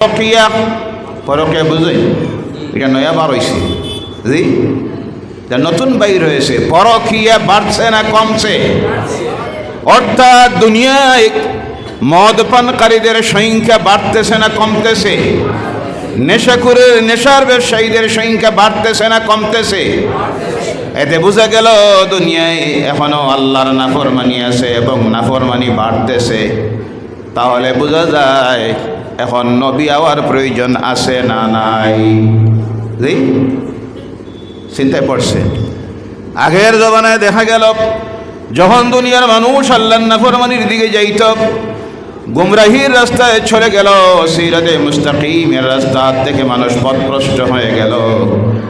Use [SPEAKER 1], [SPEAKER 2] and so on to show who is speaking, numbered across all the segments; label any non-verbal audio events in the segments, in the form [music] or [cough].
[SPEAKER 1] পরকিয়া পরকিয়া বুঝে, এটা নয়া বার হয়েছে নতুন বাইর হয়েছে। পরকিয়া বাড়ছে না কমছে? অর্থাৎ দুনিয়ায় মদ পানকারীদের সংখ্যা বাড়তেছে না কমতেছে? নেশাখুরের, নেশার ব্যবসায়ীদের সংখ্যা বাড়তেছে না কমতেছে? এতে বোঝা গেল, দুনিয়ায় এখনও আল্লাহর নাফরমানি আছে এবং নাফরমানি বাড়তেছে। তাহলে বোঝা যায় এখন নবী আওয়ার প্রয়োজন আছে না নাই? জি? চিন্তায় পড়ছে। আগের জমানায় দেখা গেল, যখন দুনিয়ার মানুষ আল্লাহ নাফরমানির দিকে যাইত, গুমরাহির রাস্তায় ছড়ে গেল, সিরাতে মুস্তাকিমের রাস্তা থেকে মানুষ পথভ্রষ্ট হয়ে গেল।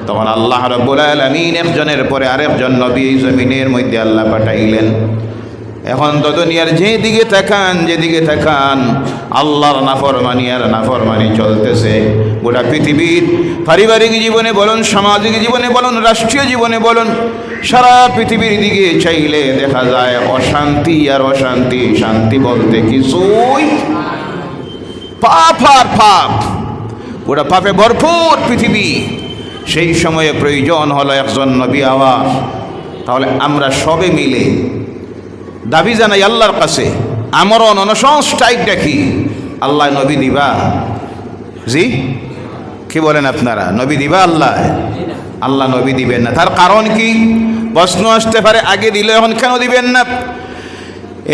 [SPEAKER 1] তখন আল্লাহ রব্বুল আলামিন একজনের পরে আরেকজন নবী জমিনের মধ্যে আল্লাহ পাঠাইলেন। এখন তো দুনিয়ার যেদিকে তাকান যেদিকে তাকান, আল্লাহর নাফরমানি আর নাফরমানি চলতেছে। গোটা পৃথিবীর পারিবারিক জীবনে বলুন, সামাজিক জীবনে বলুন, রাষ্ট্রীয় জীবনে বলুন, সারা পৃথিবীর দিকে চাইলে দেখা যায় অশান্তি আর অশান্তি, শান্তি বলতে কিছুই পাপ আর পাপ। গোটা পাপে ভরপুর পৃথিবী। সেই সময়ে প্রয়োজন হলো একজন নবী আওয়াজ তাহলে আমরা সবে মিলে দাবি জানাই আল্লাহর কাছে, আমরণ, অনশন স্ট্রাইক দেখি। আল্লাহ নবী দিবা। জি? কি বলেন আপনারা? নবী দিবা আল্লাহ? আল্লাহ নবী দিবেন না। তার কারণ কি? প্রশ্ন আসতে পারে, আগে দিলে এখন কেন দিবেন না?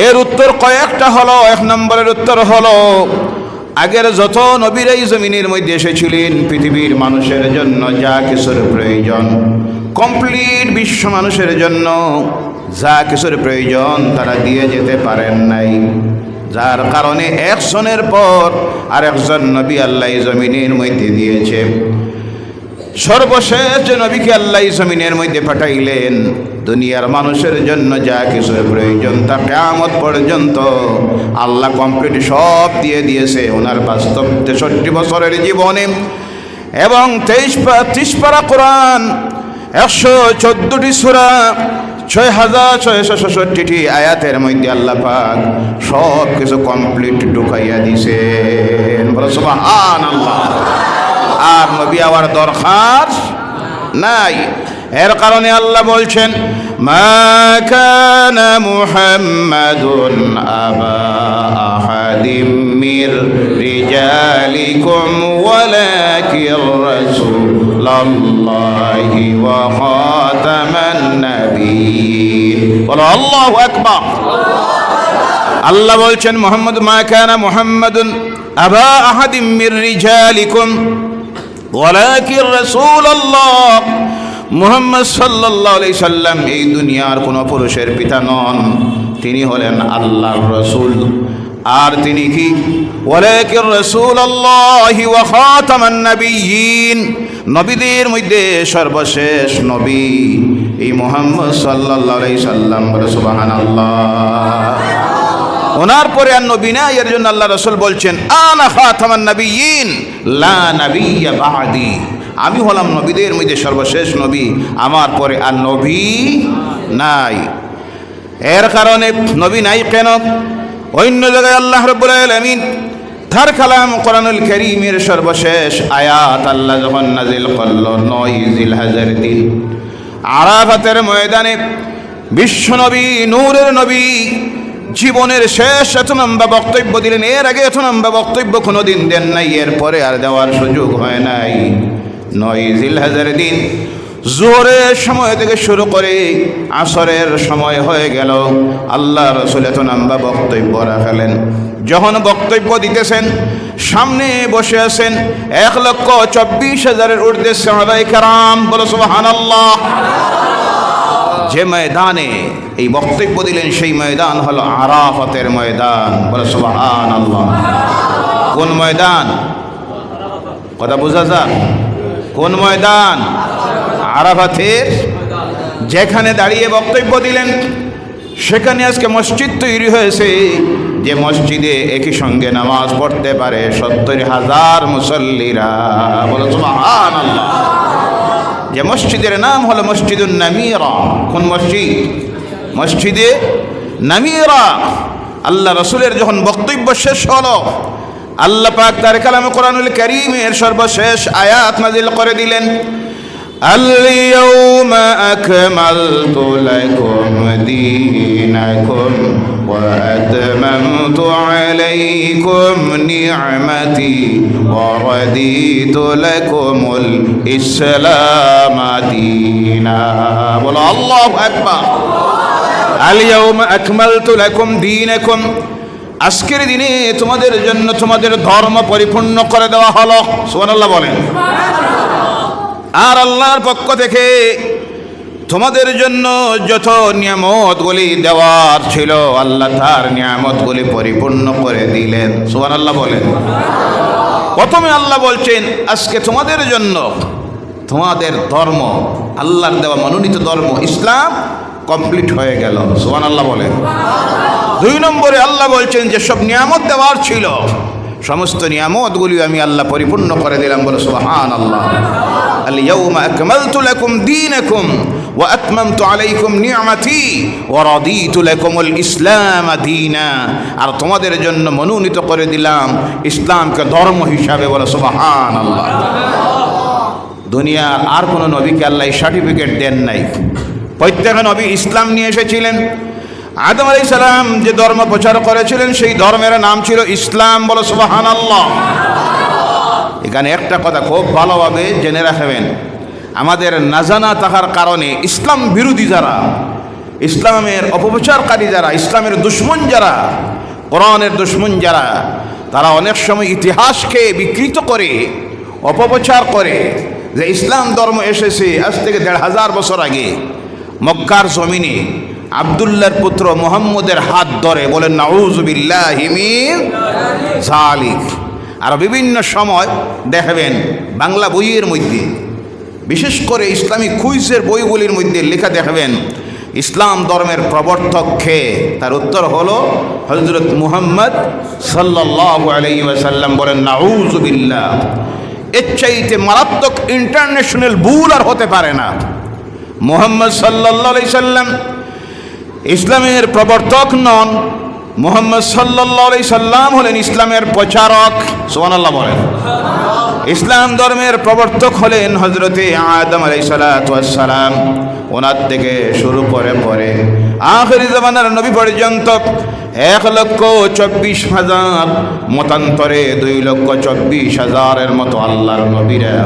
[SPEAKER 1] এর উত্তর কয়েকটা হলো, এক নম্বরের উত্তর হলো, আগের যত নবীর এই জমিনের মধ্যে এসেছিলেন, পৃথিবীর মানুষের জন্য যা কিছুর প্রয়োজন কমপ্লিট বিশ্ব মানুষের জন্য যা কিছুর প্রয়োজন তারা দিয়ে যেতে পারেন নাই। যার কারণে একজনের পর আর একজন নবী আল্লাহ জমিনের মধ্যে দিয়েছে। সর্বশেষ যে নবীকে আল্লাহ জমিনের মধ্যে পাঠাইলেন, দুনিয়ার মানুষের জন্য যা কিছু প্রয়োজন তা কেমত পর্যন্ত আল্লাহ কমপ্লিট সব দিয়ে দিয়েছে। ওনার বাস্তব তেষট্টি বছরের জীবনে এবং তেইশ পা ত্রিশ পারা কোরআন, একশো চোদ্দোটি সুরা ছয় হাজার ছয়শো ষষট্টিটি আয়াতের মধ্যে আল্লাহ পাক সব কিছু কমপ্লিট ঢুকাইয়া আল্লাহ আর নবী আওয়ার দরকার নাই। এর কারণে আল্লাহ বলছেন, মা কানা মুহাম্মাদুন আবা আহাদিম মির রিজালিকুম ওয়ালাকির রাসূলুল্লাহি ওয়া খাতামান নাবিয়্যিন বলো, আল্লাহু আকবার। আল্লাহ বলছেন, মোহাম্মদ মা কানা মুহাম্মাদুন আবা আহাদিম মির রিজালিকুম ওয়ালাকির রাসূলুল্লাহ। মুহাম্মদ সাল্লাল্লাহু আলাইহি সাল্লাম এই দুনিয়ার কোনো পুরুষের পিতা নন, তিনি হলেন আল্লাহর রাসূল। আর তিনি কি? ওয়ালাকির রাসূলুল্লাহি ওয়া খাতামান নাবিয়্যিন। নবীদের মধ্যে সর্বশেষ নবী। এই মুহাম্মদ আলাইহি সাল্লাম বলে, সুবহানাল্লাহ। ওনার পরে আর নবী না এর জন্য আল্লাহ রসুল বলছেন, আনা খাতামান নবীন লা নবিয়্যা বাদি। আমি হলাম নবীদের মধ্যে সর্বশেষ নবী, আমার পরে আর নবী নাই। এর কারণে নবী নাই কেন? অন্য জায়গায় আল্লাহ রব্বুল আলামিন তার কালাম কোরআনুল করিমের সর্বশেষ আয়াত আল্লাহ যখন নাজিল করল, নয় জিল হাজার দিন। আরাফাতের ময়দানে বিশ্বনবী নূরের নবী, জীবনের শেষ এত লম্বা বক্তব্য দিলেন। এর আগে এত লম্বা বক্তব্য কোনো দিন দেন নাই। এরপরে আর দেওয়ার সুযোগ হয় নাই। নয় জিল হাজার দিন জোরের সময় থেকে শুরু করে আসরের সময় হয়ে গেল। আল্লাহ রসুল এত লম্বা বক্তব্য রাখালেন। যখন বক্তব্য দিতেছেন সামনে বসে আছেন এক লক্ষ চব্বিশ হাজারের ঊর্ধ্বে সাহাবাই কারাম। বলো সুবহান আল্লাহ যে ময়দানে এই বক্তব্য দিলেন, সেই ময়দান হলো আরাফতের ময়দান। বলে সুবহান আল্লাহ কোন ময়দান? কথা বোঝা যাক। কোন ময়দান? আরাফাতের। যেখানে দাঁড়িয়ে বক্তব্য দিলেন, সেখানে আজকে মসজিদ তৈরি হয়েছে। যে মসজিদে একই সঙ্গে নামাজ পড়তে পারে সত্তর হাজার মুসল্লিরা বলে সুবহান আল্লাহ যে মসজিদের নাম হলো মসজিদুল নামিরা কোন মসজিদ মসজিদে নামিরা আল্লাহ রসুলের যখন বক্তব্য শেষ হলো আল্লাহ পাক তার কালামে কোরআনুল করিমের সর্বশেষ আয়াত নাজিল করে দিলেন اليوم أكملت لكم دينكم وأتممت عليكم نعمتي ورضيت لكم الإسلام دينا بولو الله أكبر اليوم أكملت لكم دينكم আজকের দিনে তোমাদের জন্য তোমাদের ধর্ম পরিপূর্ণ করে দেওয়া হলো সুবহানাল্লাহ বলেন আর আল্লাহর পক্ষ থেকে তোমাদের জন্য যত নিয়ামতগুলি দেওয়ার ছিল, আল্লাহ তার নিয়ামতগুলি পরিপূর্ণ করে দিলেন। সুবান আল্লাহ বলেন। প্রথমে আল্লাহ বলছেন, আজকে তোমাদের জন্য তোমাদের ধর্ম, আল্লাহর দেওয়া মনোনীত ধর্ম, ইসলাম কমপ্লিট হয়ে গেল। সুবান আল্লাহ বলেন। দুই নম্বরে আল্লাহ বলছেন যে, সব নিয়ামত দেওয়ার ছিল, সমস্ত নিয়ামতগুলি আমি আল্লাহ পরিপূর্ণ করে দিলাম বলে সুবাহান আল্লাহ আলিয়া আকমাল তুলাকুম দিন আলাইকুম আর তোমাদের জন্য মনোনীত করে দিলাম ইসলামকে ধর্ম হিসাবে বলে, সুবহানাল্লাহ। দুনিয়ার আর কোনো নবীকে আল্লাহ সার্টিফিকেট দেন নাই। প্রত্যেক নবী ইসলাম নিয়ে এসেছিলেন। আদম আলি সালাম যে ধর্ম প্রচার করেছিলেন, সেই ধর্মের নাম ছিল ইসলাম বলো সুবাহান আল্লাহ এখানে একটা কথা খুব ভালোভাবে জেনে রাখবেন। আমাদের নাজানা থাকার কারণে ইসলাম বিরোধী যারা, ইসলামের অপপ্রচারকারী যারা, ইসলামের দুশ্মন যারা, কোরআনের দুশ্মন যারা, তারা অনেক সময় ইতিহাসকে বিকৃত করে, অপপ্রচার করে যে ইসলাম ধর্ম এসেছে আজ থেকে দেড় হাজার বছর আগে, মক্কার জমিনে আবদুল্লার পুত্র মোহাম্মদের হাত ধরে বলেন নাউজুবিল্লাহ হিমির জালিক আর বিভিন্ন সময় দেখবেন বাংলা বইয়ের মধ্যে বিশেষ করে ইসলামী কুইজের বইগুলির মধ্যে লেখা দেখাবেন, ইসলাম ধর্মের প্রবর্তক কে? তার উত্তর হলো হজরত মুহাম্মদ সাল্লাহ আলাই ওয়াসাল্লাম বলেন নাউজুবিল্লাহ এর চাইতে মারাত্মক ইন্টারন্যাশনাল ভুল আর হতে পারে না। মোহাম্মদ সাল্লাহ আলাই সাল্লাম ইসলামের প্রবর্তক নন। মোহাম্মদ সাল্লাহ আলাই সাল্লাম হলেন ইসলামের প্রচারক সোহান আল্লাহ বলেন। ইসলাম ধর্মের প্রবর্তক হলেন হজরতে আদম আলাই সালাম। ওনার থেকে শুরু করে পরে আখরি জমানার নবী পর্যন্ত এক লক্ষ চব্বিশ হাজার, মতান্তরে দুই লক্ষ চব্বিশ হাজারের মতো আল্লাহর নবীরা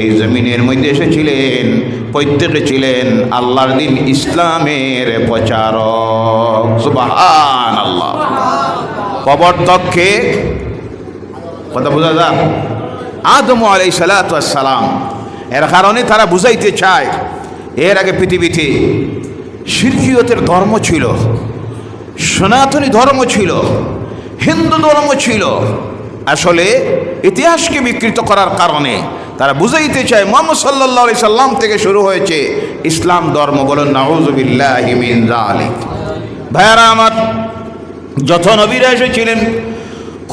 [SPEAKER 1] এই জমিনের মধ্যে এসেছিলেন, প্রত্যেকে ছিলেন আল্লাহর দিন ইসলামের প্রচারক। সুবাহান আল্লাহ প্রবর্তককে, কথা বোঝা যাক আদম আলাই সালাম। এর কারণে তারা বুঝাইতে চায়, এর আগে পৃথিবীতে শিরকিয়তের ধর্ম ছিল, সনাতনী ধর্ম ছিল, হিন্দু ধর্ম ছিল। আসলে ইতিহাসকে বিকৃত করার কারণে তারা বুঝাইতে চায়, মোহাম্মদ সাল্লাহ আলি সাল্লাম থেকে শুরু হয়েছে ইসলাম ধর্ম বলুন নাউজুবিল্লাহ ভাইয়ারা আমার, যত নবীরা এসেছিলেন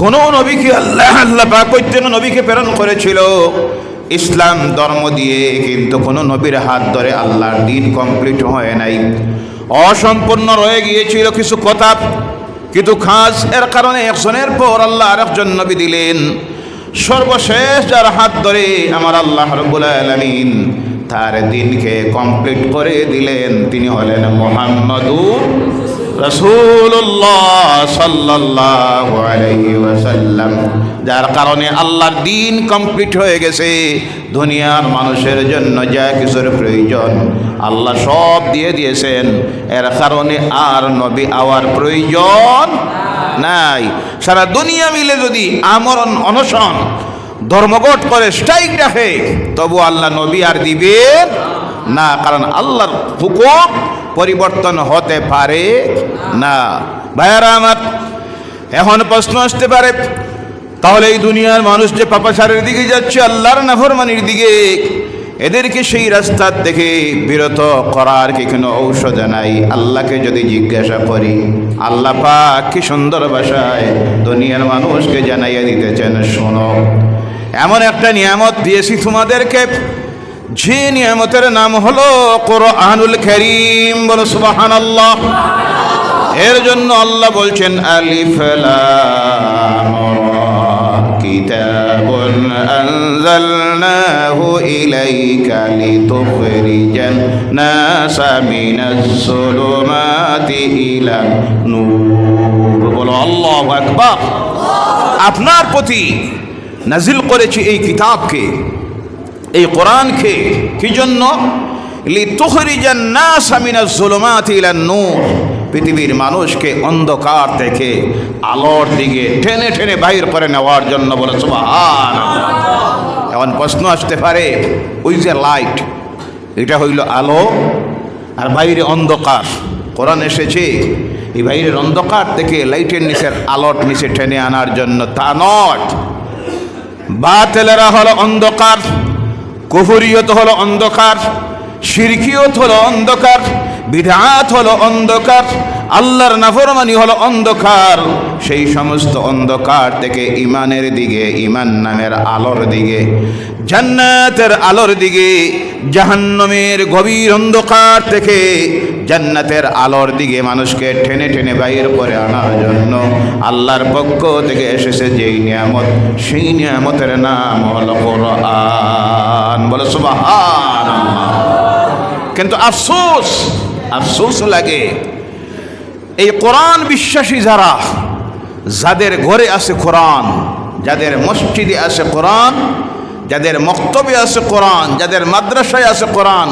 [SPEAKER 1] কোনো নবীকে আল্লাহ আল্লাহ পাক প্রত্যেক নবীকে প্রেরণ করেছিল। ইসলাম ধর্ম দিয়ে কিন্তু কোনো নবীর হাত ধরে আল্লাহর দিন কমপ্লিট হয় নাই। অসম্পূর্ণ রয়ে গিয়েছিল কিছু কথা কিন্তু খাস। এর কারণে একজনের পর আল্লাহ আরেকজন নবী দিলেন। সর্বশেষ যার হাত ধরে আমার আল্লাহ রব্বুল আলমিন তার দিনকে কমপ্লিট করে দিলেন। তিনি হলেন মোহাম্মদুর যার কারণে আল্লাহর দিন কমপ্লিট হয়ে গেছে। দুনিয়ার মানুষের জন্য যা কিছুর প্রয়োজন, আল্লাহ সব দিয়ে দিয়েছেন। এর কারণে আর নবী আওয়ার প্রয়োজন নাই। সারা দুনিয়া মিলে যদি আমরণ, অনশন, ধর্মঘট করে স্ট্রাইক রাখে, তবু আল্লাহ নবী আর দিবেন না। কারণ আল্লাহর হুকুম পরিবর্তন হতে পারে না। ভাইয়ারা আমার, এখন প্রশ্ন আসতে পারে, তাহলে এই দুনিয়ার মানুষ যে পাপাচারের দিকে যাচ্ছে, আল্লাহর নাফরমানির দিকে, এদেরকে সেই রাস্তার থেকে বিরত করার কি কোনো ঔষধ নাই? আল্লাহকে যদি জিজ্ঞাসা করি, আল্লাহ পাক কি সুন্দর ভাষায় দুনিয়ার মানুষকে জানাইয়া দিতেছেন, শোনো। এমন একটা নিয়ামত দিয়েছি তোমাদেরকে যে নিয়ামতের নাম হলো কোরআনুল করিম বলো সুবাহান আল্লাহ এর জন্য আল্লাহ বলছেন আলিফ লাম রা। كتاب أنزلناه إليك لتخرج الناس من الظلمات إلى النور বলো আল্লাহু আকবার আপনার প্রতি নাজিল করেছি এই কিতাবকে এই কোরআনকে কি জন্য? পৃথিবীর মানুষকে অন্ধকার থেকে আলোর দিকে ঠেনে ঠেনে বাইর করে নেওয়ার জন্য বলে এখন প্রশ্ন আসতে পারে, ওই যে লাইট, এটা হইল আলো আর বাইরে অন্ধকার। কোরআন এসেছে, এই বাইরের অন্ধকার থেকে লাইটের নিচের আলোর নিচে টেনে আনার জন্য তা নয়। বাতেলেরা হলো অন্ধকার। কুফুরিয়ত হলো অন্ধকার, শিরকিয়ত হলো অন্ধকার, বিধাত হলো অন্ধকার, আল্লাহর নাফরমানি হলো অন্ধকার। সেই সমস্ত অন্ধকার থেকে ইমানের দিকে ইমান নামের আলোর দিকে, জান্নাতের আলোর দিকে, জাহান্নামের গভীর অন্ধকার থেকে জান্নাতের আলোর দিকে মানুষকে টেনে টেনে বাইর করে আনার জন্য আল্লাহর পক্ষ থেকে এসেছে যেই নিয়ামত, সেই নিয়ামতের নাম হল কোরআন। বলে সুবহান কিন্তু আফসোস আফসোস লাগে। এই কোরআন বিশ্বাসী যারা, যাদের ঘরে আছে কোরআন, যাদের মসজিদে আছে কোরআন, যাদের মক্তবে আছে কোরআন, যাদের মাদ্রাসায় আছে কোরআন,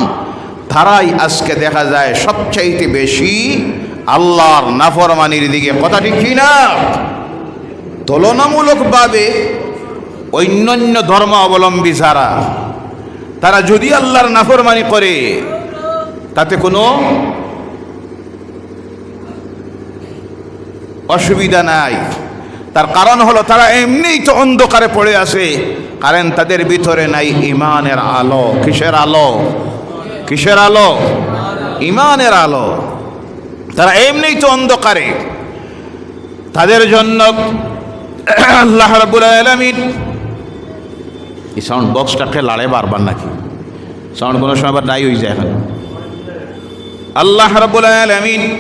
[SPEAKER 1] তারাই আজকে দেখা যায় সবচাইতে বেশি আল্লাহর নাফরমানির দিকে। কথাটি কি না? তুলনামূলকভাবে অন্যান্য ধর্ম অবলম্বী যারা তারা যদি আল্লাহর নাফরমানি করে, তাতে কোনো অসুবিধা নাই। তার কারণ হলো তারা এমনিই তো অন্ধকারে পড়ে আছে, কারণ তাদের ভিতরে নাই ইমানের আলো। কিসের আলো? কিসের আলো? ইমানের আলো। তারা এমনিই তো অন্ধকারে। তাদের জন্য আল্লাহ রাব্বুল আলামিন এই সাউন্ড বক্সটাকে লাড়ে বারবার নাকি? সাউন্ড কোনো সময় আবার নাই হয়ে যায় এখন। আল্লাহ রাব্বুল আলামিন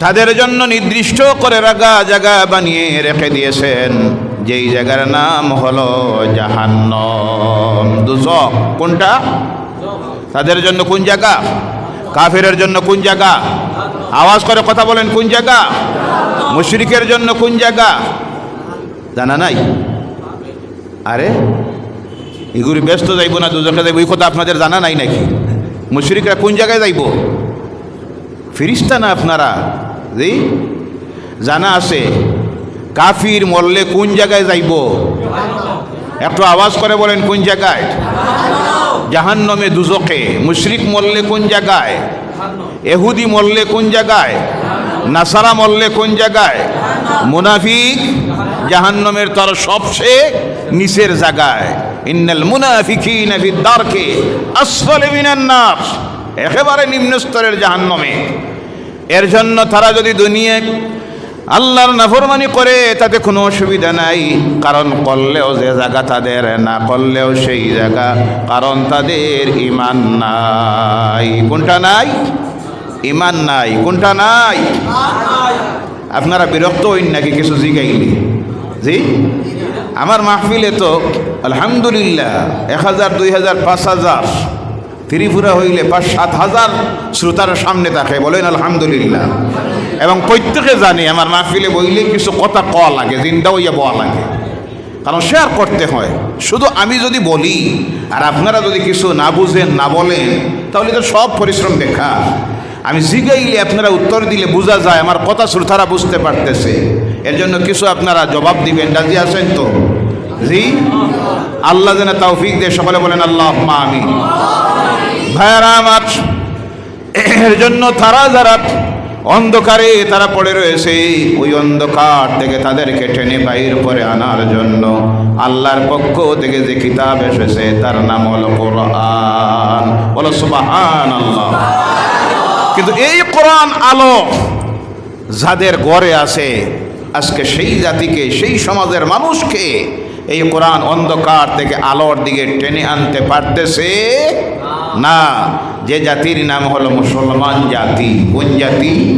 [SPEAKER 1] তাদের জন্য নির্দিষ্ট করে রাখা জায়গা বানিয়ে রেখে দিয়েছেন। যেই জায়গার নাম হলো জাহান্নম। দুজক কোনটা? তাদের জন্য কোন জায়গা? কাফেরের জন্য কোন জায়গা? আওয়াজ করে কথা বলেন, কোন জায়গা? মুশরিকের জন্য কোন জায়গা? জানা নাই? আরে এগুলি ব্যস্ত যাইব না দুজকে যাইব। এই কথা আপনাদের জানা নাই নাকি? মুশরিকরা কোন জায়গায় যাইব? ফিরিস্তা না আপনারা? জি? জানা আছে। কাফির মরলে কোন জায়গায় যাইব? একটু আওয়াজ করে বলেন, কোন জায়গায়? জাহান্নমে দুজকে। মুশরিক মরলে কোন জায়গায়? এহুদি মরলে কোন জায়গায়? নাসারা মরলে কোন জায়গায়? মুনাফিক জাহান্নমের তার সবচেয়ে নিচের জায়গায়। ইন্নাল মুনাফিকিনা ফি দারকে আসফালে মিনান নার একেবারে নিম্ন স্তরের জাহান্নমে। এর জন্য তারা যদি দুনিয়ায় আল্লাহর নাফরমানি করে, তাতে কোনো অসুবিধা নাই। কারণ করলেও যে জায়গা তাদের, না করলেও সেই জায়গা। কারণ তাদের ইমান নাই। কোনটা নাই? ইমান নাই। কোনটা নাই? আপনারা বিরক্ত হইন নাকি? কিছু জিগাইলি। জি? আমার মাহফিলে তো আলহামদুলিল্লাহ, এক হাজার, দুই হাজার, পাঁচ হাজার। ত্রিপুরা হইলে পাঁচ, সাত হাজার শ্রোতার সামনে থাকে বলেন আলহামদুলিল্লাহ। এবং প্রত্যেকে জানে, আমার মাহফিলে বইলে কিছু কথা কওয়া লাগে, জিন্দা হইয়া বয়া লাগে। কারণ শেয়ার করতে হয়। শুধু আমি যদি বলি, আর আপনারা যদি কিছু না বুঝেন, না বলেন, তাহলে তো সব পরিশ্রম বেকার আমি জিগাইলে আপনারা উত্তর দিলে বোঝা যায়, আমার কথা শ্রোতারা বুঝতে পারতেছে। এর জন্য কিছু আপনারা জবাব দিবেন, রাজি আছেন তো? জি? আল্লাহ যেন তৌফিক দিয়ে, সকলে বলেন আল্লাহ আমি ভাইয়ারা আমার, এর জন্য তারা যারা অন্ধকারে তারা পড়ে রয়েছে, ওই অন্ধকার থেকে তাদেরকে টেনে বাইর করে আনার জন্য আল্লাহর পক্ষ থেকে যে কিতাব এসেছে, তার নাম হলো কোরআন। বলো সুবাহান আল্লাহ কিন্তু এই কোরআন আলো যাদের গড়ে আছে, আজকে সেই জাতিকে, সেই সমাজের মানুষকে এই কোরআন অন্ধকার থেকে আলোর দিকে টেনে আনতে পারতেছে না। যে জাতির নাম হলো মুসলমান জাতি। কোন জাতি?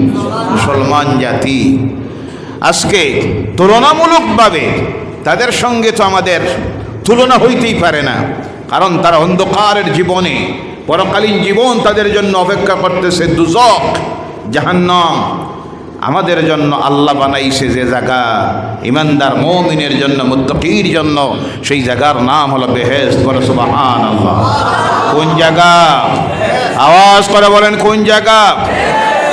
[SPEAKER 1] মুসলমান জাতি। আজকে তুলনামূলকভাবে তাদের সঙ্গে তো আমাদের তুলনা হইতেই পারে না। কারণ তারা অন্ধকারের জীবনে, পরকালীন জীবন তাদের জন্য অপেক্ষা করতেছে দুজক, জাহান্নাম। আমাদের জন্য আল্লাহ বানাইছে যে জায়গা। ইমানদার মৌমিনের জন্য, মুত্তকির জন্য, সেই জায়গার নাম হলো বেহেস্ত বলে সুবাহান আল্লাহ কোন জায়গা? আওয়াজ করে বলেন, কোন জায়গা?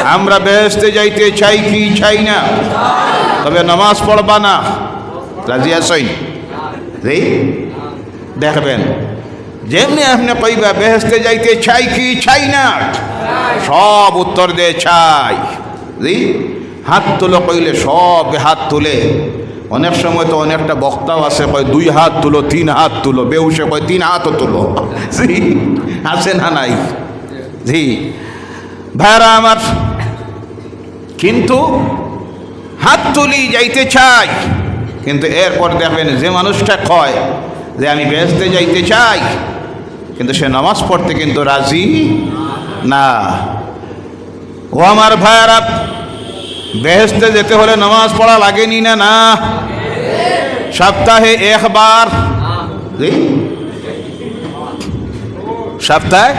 [SPEAKER 1] আমরা বেহেস্তে যাইতে চাই কি চাই না? তবে নামাজ পড়বা না। রাজি আসই রে দেখবেন। যেমনি আপনি কইবা বেহেস্তে যাইতে চাই কি চাই না? সব উত্তর দে চাই। হাত তুলো কইলে সব হাত তুলে। অনেক সময় তো অনেকটা বক্তাও আছে, কয় দুই হাত তুলো, তিন হাত তুলো বেউসে কয় তিন হাতও তুলো। [laughs] জি, আছে না নাই? জি। ভাইরা আমার, কিন্তু হাত তুলি যাইতে চাই। কিন্তু এরপর দেখবেন যে মানুষটা কয় যে আমি বেহেস্তে যাইতে চাই, কিন্তু সে নামাজ পড়তে কিন্তু রাজি না। ও আমার ভাইয়ারা বেহেস্তে যেতে হলে নামাজ পড়া লাগেনি না না? সপ্তাহে একবার? সপ্তাহে?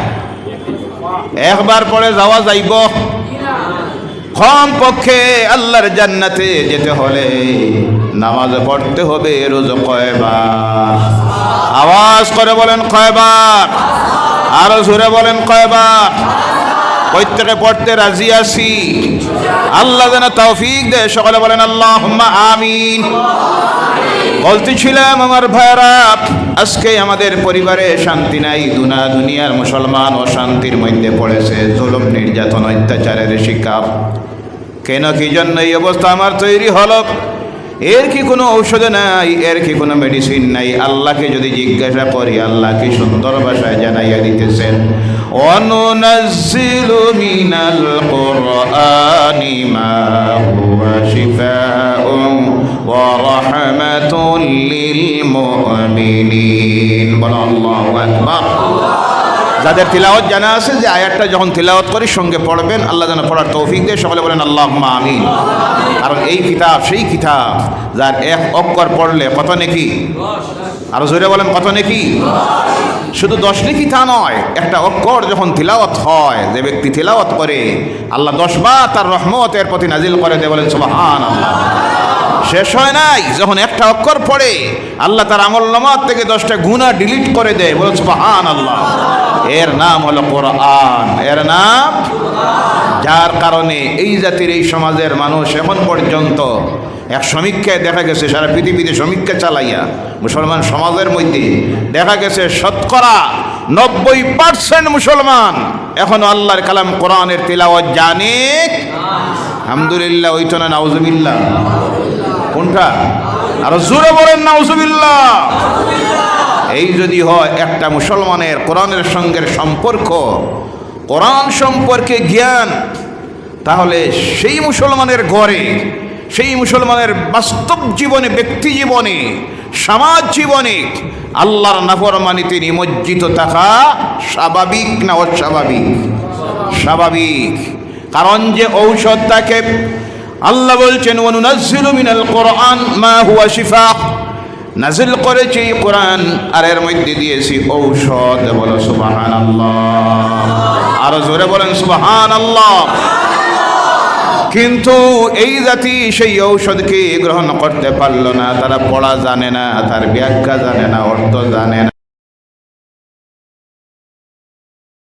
[SPEAKER 1] একবার পরে যাওয়া যাইব। কম পক্ষে আল্লাহর জান্নাতে যেতে হলে নামাজ পড়তে হবে রোজ কয়বার? আওয়াজ করে বলেন কয়বার? আরও জোরে বলেন কয়বার? প্রত্যেকে পড়তে রাজি আছি। আল্লাহ যেন তৌফিক দে সকলে বলেন আল্লাহ আমিন। বলতেছিলাম আমার ভাইরা আজকে আমাদের পরিবারে শান্তি নাই। দুনা দুনিয়ার মুসলমান অশান্তির মধ্যে পড়েছে। জুলুম, নির্যাতন, অত্যাচারের শিকার। কেন কি জন্য এই অবস্থা আমার তৈরি হলো? এর কি কোনো ঔষধ নাই? এর কি কোনো মেডিসিন নাই? আল্লাহকে যদি জিজ্ঞাসা করি আল্লাহ কি সুন্দর ভাষায় জানাইয়া দিতেছেন। অনুনাজ্জিলু মিনাল কুরআনি মা হুয়া শিফাউন ওয়া রাহমাতুল লিল মুমিনিন। বলো আল্লাহু আকবার। যাদের তিলাওয়াত জানা আছে যে আয়াতটা যখন তিলাওয়াত করি, সঙ্গে পড়বেন, আল্লাহ যেন পড়ার তৌফিক দিয়ে। সকলে বলেন আল্লাহ আমিন। কারণ এই কিতাব, সেই কিতাব, যার এক অক্ষর পড়লে কত নেকি? আরও জোরে বলেন, কত নেকি? শুধু দশ নেকি তা নয়, একটা অক্ষর যখন তিলাওয়াত হয়, যে ব্যক্তি তিলাওয়াত করে, আল্লাহ দশবার তার রহমতের প্রতি নাজিল করে দেয়, বলেন সুবাহান শেষ হয় নাই, যখন একটা অক্ষর পড়ে, আল্লাহ তার আমল নামাজ থেকে দশটা গুণা ডিলিট করে দেয় বলে সুবাহান আল্লাহ এর নাম হলো কোরআন। এর নাম? যার কারণে এই জাতির, এই সমাজের মানুষ এখন পর্যন্ত এক সমীক্ষায় দেখা গেছে, সারা পৃথিবীতে সমীক্ষা চালাইয়া, মুসলমান সমাজের মধ্যে দেখা গেছে শতকরা নব্বই পার্সেন্ট মুসলমান এখন আল্লাহর কালাম কোরআনের তিলাওয়াত জানে। আলহামদুলিল্লাহ ওই তো নাউজুবিল্লাহ? কোনটা? আর জোরে বলেন, নাউজুবিল্লাহ। এই যদি হয় একটা মুসলমানের কোরআনের সঙ্গে সম্পর্ক, কোরআন সম্পর্কে জ্ঞান, তাহলে সেই মুসলমানের ঘরে, সেই মুসলমানের বাস্তব জীবনে, ব্যক্তি জীবনে, সমাজ জীবনে আল্লাহর নাফরমানিতে নিমজ্জিত থাকা স্বাভাবিক না অস্বাভাবিক? স্বাভাবিক। কারণ যে ঔষধ তাকে আল্লাহ বলছেন অনুনাজ্জিলু মিনাল কোরআন মা হুয়া শিফা। নাজিল করেছি কোরআন, আর এর মধ্যে দিয়েছি ঔষধ। বলো সুবাহান আরও জোরে বলেন সুবাহান আল্লাহ কিন্তু এই জাতি সেই ঔষধকে গ্রহণ করতে পারল না। তারা পড়া জানে না, তার ব্যাখ্যা জানে না, অর্থ জানে না।